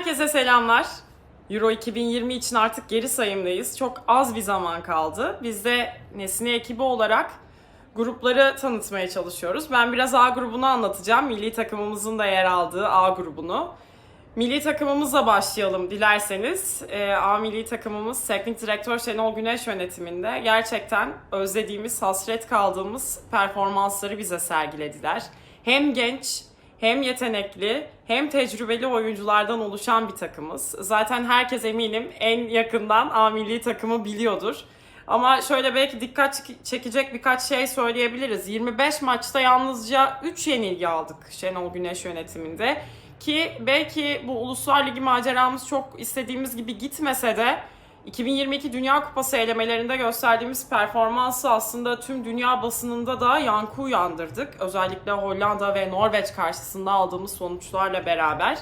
Herkese selamlar. Euro 2020 için artık geri sayımdayız. Çok az bir zaman kaldı. Biz de Nesne ekibi olarak grupları tanıtmaya çalışıyoruz. Ben biraz A grubunu anlatacağım. Milli takımımızın da yer aldığı A grubunu. Milli takımımızla başlayalım dilerseniz. Ee, A milli takımımız teknik direktör Şenol Güneş yönetiminde gerçekten özlediğimiz, hasret kaldığımız performansları bize sergilediler. Hem genç hem yetenekli hem tecrübeli oyunculardan oluşan bir takımız. Zaten herkes eminim en yakından A milli takımı biliyordur. Ama şöyle belki dikkat çekecek birkaç şey söyleyebiliriz. 25 maçta yalnızca 3 yenilgi aldık Şenol Güneş yönetiminde. Ki belki bu Uluslar Ligi maceramız çok istediğimiz gibi gitmese de 2022 Dünya Kupası elemelerinde gösterdiğimiz performansı aslında tüm dünya basınında da yankı uyandırdık. Özellikle Hollanda ve Norveç karşısında aldığımız sonuçlarla beraber.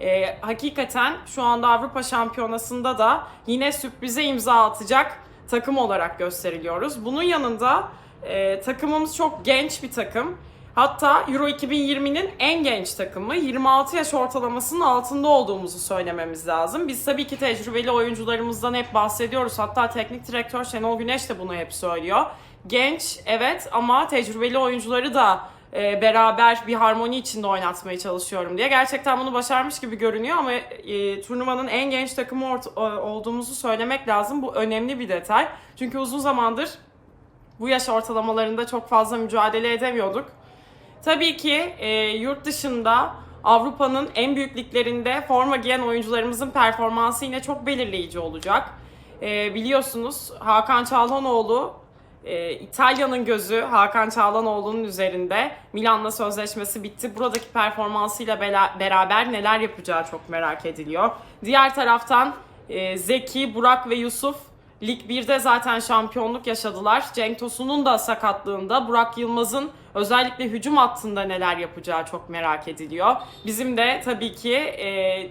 Ee, hakikaten şu anda Avrupa Şampiyonası'nda da yine sürprize imza atacak takım olarak gösteriliyoruz. Bunun yanında e, takımımız çok genç bir takım. Hatta Euro 2020'nin en genç takımı 26 yaş ortalamasının altında olduğumuzu söylememiz lazım. Biz tabii ki tecrübeli oyuncularımızdan hep bahsediyoruz. Hatta teknik direktör Şenol Güneş de bunu hep söylüyor. Genç evet ama tecrübeli oyuncuları da e, beraber bir harmoni içinde oynatmaya çalışıyorum diye. Gerçekten bunu başarmış gibi görünüyor ama e, turnuvanın en genç takımı ort- olduğumuzu söylemek lazım. Bu önemli bir detay. Çünkü uzun zamandır bu yaş ortalamalarında çok fazla mücadele edemiyorduk. Tabii ki e, yurt dışında Avrupa'nın en büyük liglerinde forma giyen oyuncularımızın performansı yine çok belirleyici olacak. E, biliyorsunuz Hakan Çalhanoğlu e, İtalya'nın gözü Hakan Çağlanoğlu'nun üzerinde. Milan'la sözleşmesi bitti. Buradaki performansıyla bela- beraber neler yapacağı çok merak ediliyor. Diğer taraftan e, Zeki, Burak ve Yusuf Lig 1'de zaten şampiyonluk yaşadılar. Cenk Tosun'un da sakatlığında Burak Yılmaz'ın özellikle hücum hattında neler yapacağı çok merak ediliyor. Bizim de tabii ki e,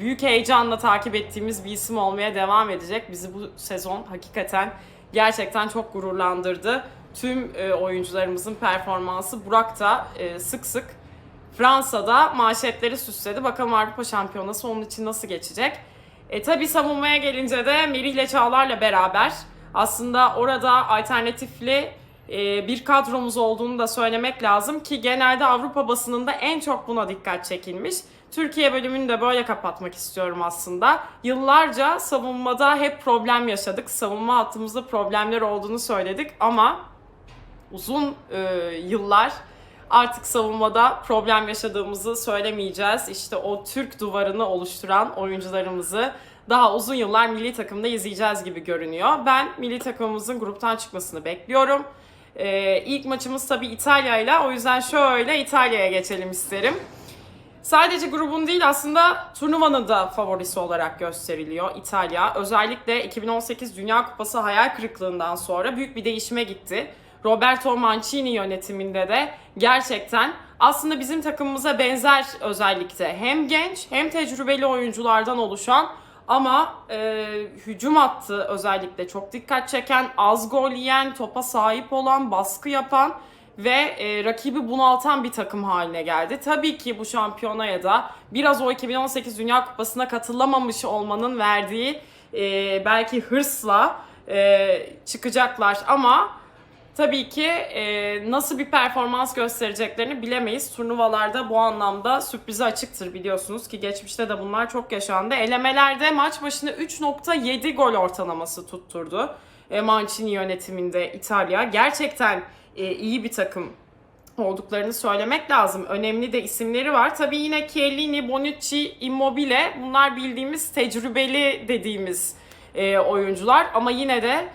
büyük heyecanla takip ettiğimiz bir isim olmaya devam edecek. Bizi bu sezon hakikaten gerçekten çok gururlandırdı. Tüm e, oyuncularımızın performansı Burak da e, sık sık Fransa'da manşetleri süsledi. Bakalım Avrupa Şampiyonası onun için nasıl geçecek? E tabi savunmaya gelince de Merih'le Çağlar'la beraber aslında orada alternatifli e, bir kadromuz olduğunu da söylemek lazım ki genelde Avrupa basınında en çok buna dikkat çekilmiş. Türkiye bölümünü de böyle kapatmak istiyorum aslında. Yıllarca savunmada hep problem yaşadık. Savunma hattımızda problemler olduğunu söyledik ama uzun e, yıllar artık savunmada problem yaşadığımızı söylemeyeceğiz. İşte o Türk duvarını oluşturan oyuncularımızı daha uzun yıllar milli takımda izleyeceğiz gibi görünüyor. Ben milli takımımızın gruptan çıkmasını bekliyorum. Ee, ilk maçımız tabii İtalya ile o yüzden şöyle İtalya'ya geçelim isterim. Sadece grubun değil aslında turnuvanın da favorisi olarak gösteriliyor İtalya. Özellikle 2018 Dünya Kupası hayal kırıklığından sonra büyük bir değişime gitti. Roberto Mancini yönetiminde de gerçekten aslında bizim takımımıza benzer özellikle hem genç hem tecrübeli oyunculardan oluşan ama e, hücum hattı özellikle çok dikkat çeken, az gol yiyen, topa sahip olan, baskı yapan ve e, rakibi bunaltan bir takım haline geldi. Tabii ki bu şampiyonaya da biraz o 2018 Dünya Kupası'na katılamamış olmanın verdiği e, belki hırsla e, çıkacaklar ama tabii ki e, nasıl bir performans göstereceklerini bilemeyiz. Turnuvalarda bu anlamda sürprize açıktır biliyorsunuz ki geçmişte de bunlar çok yaşandı. Elemelerde maç başına 3.7 gol ortalaması tutturdu. E, Mancini yönetiminde İtalya. Gerçekten e, iyi bir takım olduklarını söylemek lazım. Önemli de isimleri var. Tabii yine Chiellini, Bonucci, Immobile bunlar bildiğimiz tecrübeli dediğimiz e, oyuncular ama yine de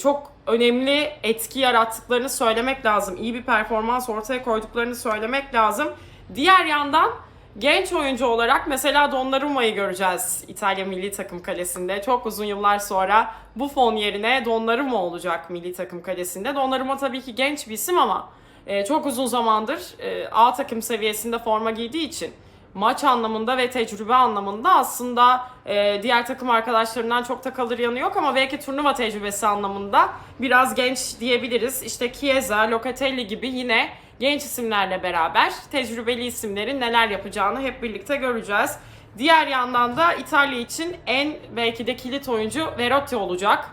çok önemli etki yarattıklarını söylemek lazım. İyi bir performans ortaya koyduklarını söylemek lazım. Diğer yandan genç oyuncu olarak mesela Donnarumma'yı göreceğiz İtalya milli takım kalesinde. Çok uzun yıllar sonra Buffon yerine Donnarumma olacak milli takım kalesinde. Donnarumma tabii ki genç bir isim ama e, çok uzun zamandır e, A takım seviyesinde forma giydiği için maç anlamında ve tecrübe anlamında aslında e, diğer takım arkadaşlarından çok da kalır yanı yok ama belki turnuva tecrübesi anlamında biraz genç diyebiliriz. İşte Chiesa, Locatelli gibi yine genç isimlerle beraber tecrübeli isimlerin neler yapacağını hep birlikte göreceğiz. Diğer yandan da İtalya için en belki de kilit oyuncu Verratti olacak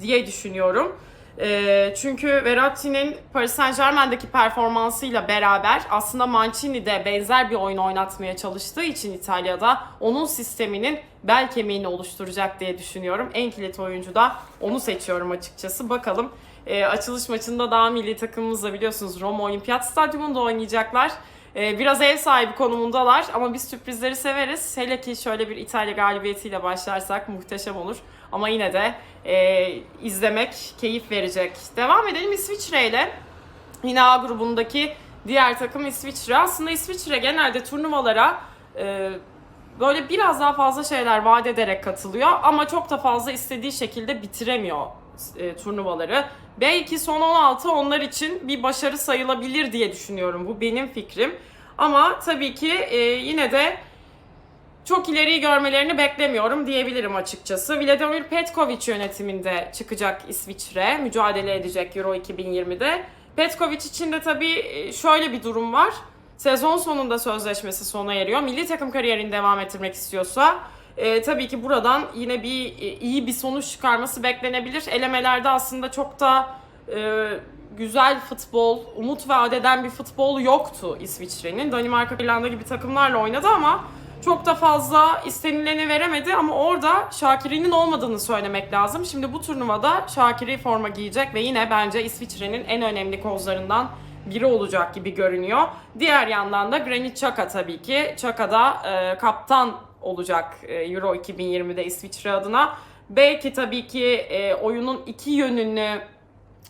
diye düşünüyorum. Ee, çünkü Verratti'nin Paris Saint Germain'deki performansıyla beraber aslında Mancini de benzer bir oyun oynatmaya çalıştığı için İtalya'da onun sisteminin bel kemiğini oluşturacak diye düşünüyorum. En kilit oyuncu da onu seçiyorum açıkçası. Bakalım Ee, açılış maçında daha milli takımımızla biliyorsunuz Roma Olimpiyat Stadyumunda oynayacaklar. Ee, biraz ev sahibi konumundalar ama biz sürprizleri severiz. Hele ki şöyle bir İtalya galibiyetiyle başlarsak muhteşem olur. Ama yine de e, izlemek keyif verecek. Devam edelim İsviçre ile. Yine A grubundaki diğer takım İsviçre. Aslında İsviçre genelde turnuvalara e, böyle biraz daha fazla şeyler vaat ederek katılıyor ama çok da fazla istediği şekilde bitiremiyor e, turnuvaları. Belki son 16 onlar için bir başarı sayılabilir diye düşünüyorum. Bu benim fikrim. Ama tabii ki e, yine de çok ileriyi görmelerini beklemiyorum diyebilirim açıkçası. Vladimir Petkovic yönetiminde çıkacak İsviçre, mücadele edecek Euro 2020'de. Petkovic için de tabii e, şöyle bir durum var. Sezon sonunda sözleşmesi sona eriyor. Milli takım kariyerini devam ettirmek istiyorsa e, tabii ki buradan yine bir e, iyi bir sonuç çıkarması beklenebilir. Elemelerde aslında çok da e, güzel futbol, umut vaat eden bir futbol yoktu İsviçre'nin. Danimarka, İrlanda gibi takımlarla oynadı ama çok da fazla istenileni veremedi ama orada Şakiri'nin olmadığını söylemek lazım. Şimdi bu turnuvada Şakiri forma giyecek ve yine bence İsviçre'nin en önemli kozlarından biri olacak gibi görünüyor. Diğer yandan da Granit Xhaka tabii ki. Xhaka da e, kaptan olacak e, Euro 2020'de İsviçre adına. Belki tabii ki e, oyunun iki yönünü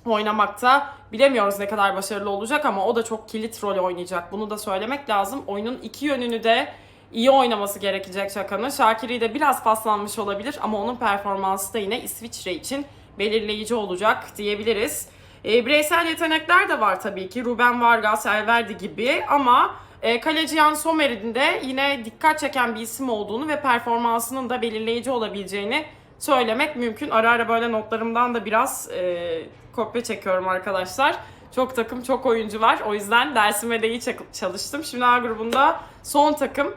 oynamakta bilemiyoruz ne kadar başarılı olacak ama o da çok kilit rol oynayacak. Bunu da söylemek lazım. Oyunun iki yönünü de iyi oynaması gerekecek Şaka'nın. Şakiri de biraz paslanmış olabilir ama onun performansı da yine İsviçre için belirleyici olacak diyebiliriz. E, bireysel yetenekler de var tabii ki. Ruben Vargas, Elverdi gibi ama e, kaleci Jan Sommer'in de yine dikkat çeken bir isim olduğunu ve performansının da belirleyici olabileceğini söylemek mümkün. Ara ara böyle notlarımdan da biraz e, kopya çekiyorum arkadaşlar. Çok takım, çok oyuncu var. O yüzden dersime de iyi çalıştım. Şimdi A grubunda son takım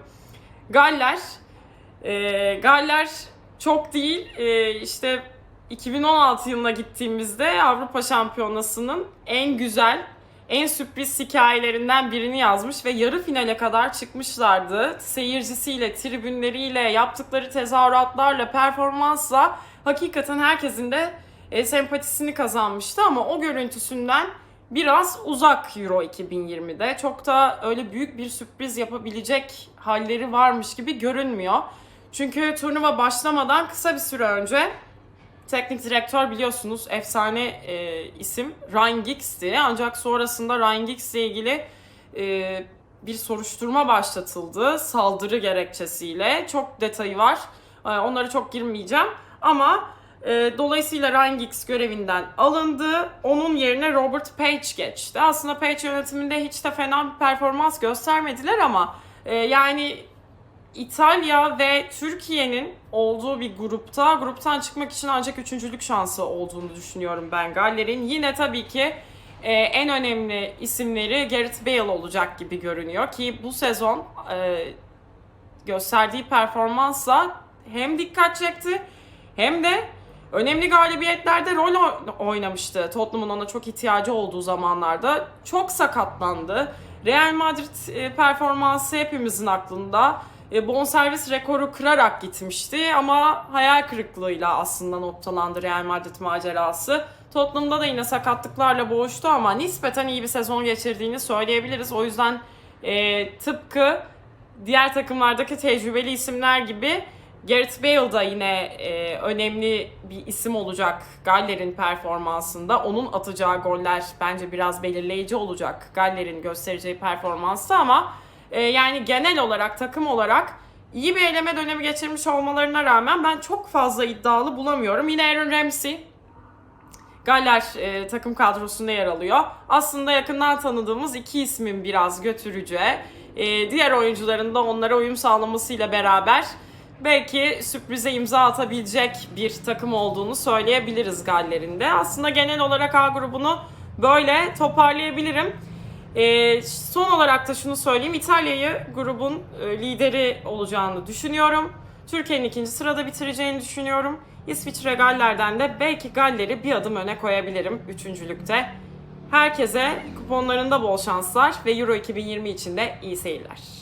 Galler. E, Galler çok değil. E, işte 2016 yılına gittiğimizde Avrupa Şampiyonası'nın en güzel, en sürpriz hikayelerinden birini yazmış ve yarı finale kadar çıkmışlardı. Seyircisiyle, tribünleriyle, yaptıkları tezahüratlarla, performansla hakikaten herkesin de e, sempatisini kazanmıştı ama o görüntüsünden biraz uzak Euro 2020'de. Çok da öyle büyük bir sürpriz yapabilecek halleri varmış gibi görünmüyor. Çünkü turnuva başlamadan kısa bir süre önce teknik direktör biliyorsunuz efsane e, isim Ryan Giggs'ti. Ancak sonrasında Ryan Giggs'le ilgili e, bir soruşturma başlatıldı saldırı gerekçesiyle. Çok detayı var. E, onlara çok girmeyeceğim. Ama e, dolayısıyla Ryan Giggs görevinden alındı. Onun yerine Robert Page geçti. Aslında Page yönetiminde hiç de fena bir performans göstermediler ama e, yani İtalya ve Türkiye'nin olduğu bir grupta gruptan çıkmak için ancak üçüncülük şansı olduğunu düşünüyorum ben Galler'in. Yine tabii ki e, en önemli isimleri Gareth Bale olacak gibi görünüyor ki bu sezon e, gösterdiği performansla hem dikkat çekti hem de önemli galibiyetlerde rol oynamıştı. Tottenham'ın ona çok ihtiyacı olduğu zamanlarda çok sakatlandı. Real Madrid e, performansı hepimizin aklında e, bonservis rekoru kırarak gitmişti ama hayal kırıklığıyla aslında noktalandı Real Madrid macerası. Tottenham'da da yine sakatlıklarla boğuştu ama nispeten iyi bir sezon geçirdiğini söyleyebiliriz. O yüzden e, tıpkı diğer takımlardaki tecrübeli isimler gibi Gareth Bale da yine e, önemli bir isim olacak Galler'in performansında. Onun atacağı goller bence biraz belirleyici olacak Galler'in göstereceği performansı ama e, yani genel olarak takım olarak iyi bir eleme dönemi geçirmiş olmalarına rağmen ben çok fazla iddialı bulamıyorum. Yine Aaron Ramsey Galler e, takım kadrosunda yer alıyor. Aslında yakından tanıdığımız iki ismin biraz götürücü. E, diğer oyuncuların da onlara uyum sağlamasıyla beraber belki sürprize imza atabilecek bir takım olduğunu söyleyebiliriz Galler'in de. Aslında genel olarak A grubunu böyle toparlayabilirim. Ee, son olarak da şunu söyleyeyim. İtalya'yı grubun e, lideri olacağını düşünüyorum. Türkiye'nin ikinci sırada bitireceğini düşünüyorum. İsviçre Galler'den de belki Galler'i bir adım öne koyabilirim üçüncülükte. Herkese kuponlarında bol şanslar ve Euro 2020 için de iyi seyirler.